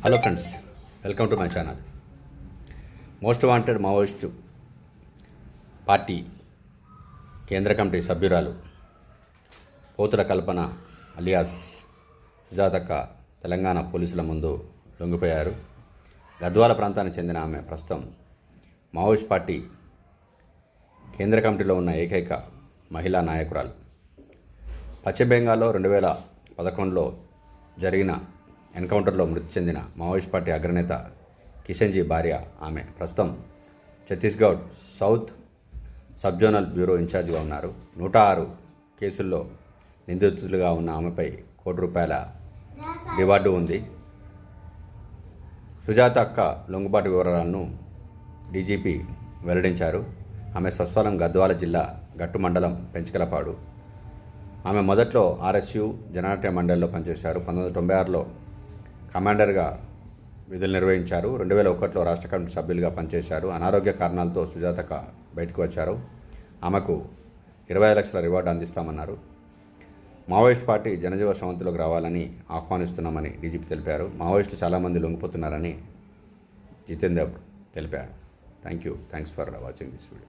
Hello friends welcome to my channel most wanted Maoist party కేంద్ర committee సభ్యురాలు పోతుల కల్పన alias సుజాతక్క Telangana పోలీసుల ముందు లొంగిపోయారు గద్వాల ప్రాంతానికి చెందిన ఆమె ప్రస్తుతం మావోయిస్ట్ పార్టీ కేంద్ర కమిటీలో ఉన్న ఏకైక మహిళా నాయకురాలు పశ్చిమ బెంగాల్లో రెండు వేల పదకొండులో జరిగిన ఎన్కౌంటర్లో మృతి చెందిన మావోయిస్ట్ పార్టీ అగ్రనేత కిషన్జీ భార్య ఆమె. ప్రస్తుతం ఛత్తీస్గఢ్ సౌత్ సబ్జోనల్ బ్యూరో ఇన్ఛార్జిగా ఉన్నారు. నూట ఆరు కేసుల్లో నిందితులుగా ఉన్న ఆమెపై కోటి రూపాయల రివార్డు ఉంది. సుజాత అక్క లొంగుబాటు వివరాలను డీజీపీ వెల్లడించారు. ఆమె స్వస్థలం గద్వాల జిల్లా గట్టు మండలం పెంచకలపాడు. ఆమె మొదట్లో ఆర్ఎస్యు జనాట్య మండలిలో పనిచేశారు. పంతొమ్మిది వందల తొంభై ఆరులో కమాండర్గా విధులు నిర్వహించారు. రెండు వేల ఒకటిలో రాష్ట్ర కమిటీ సభ్యులుగా పనిచేశారు. అనారోగ్య కారణాలతో సుజాతక బయటకు వచ్చారు. ఆమెకు ఇరవై లక్షల రివార్డు అందిస్తామన్నారు. మావోయిస్ట్ పార్టీ జనజీవ సమంతిలోకి రావాలని ఆహ్వానిస్తున్నామని డీజీపీ తెలిపారు. మావోయిస్టు చాలామంది లొంగిపోతున్నారని జితేందర్ తెలిపారు. Thank you thanks for watching this video.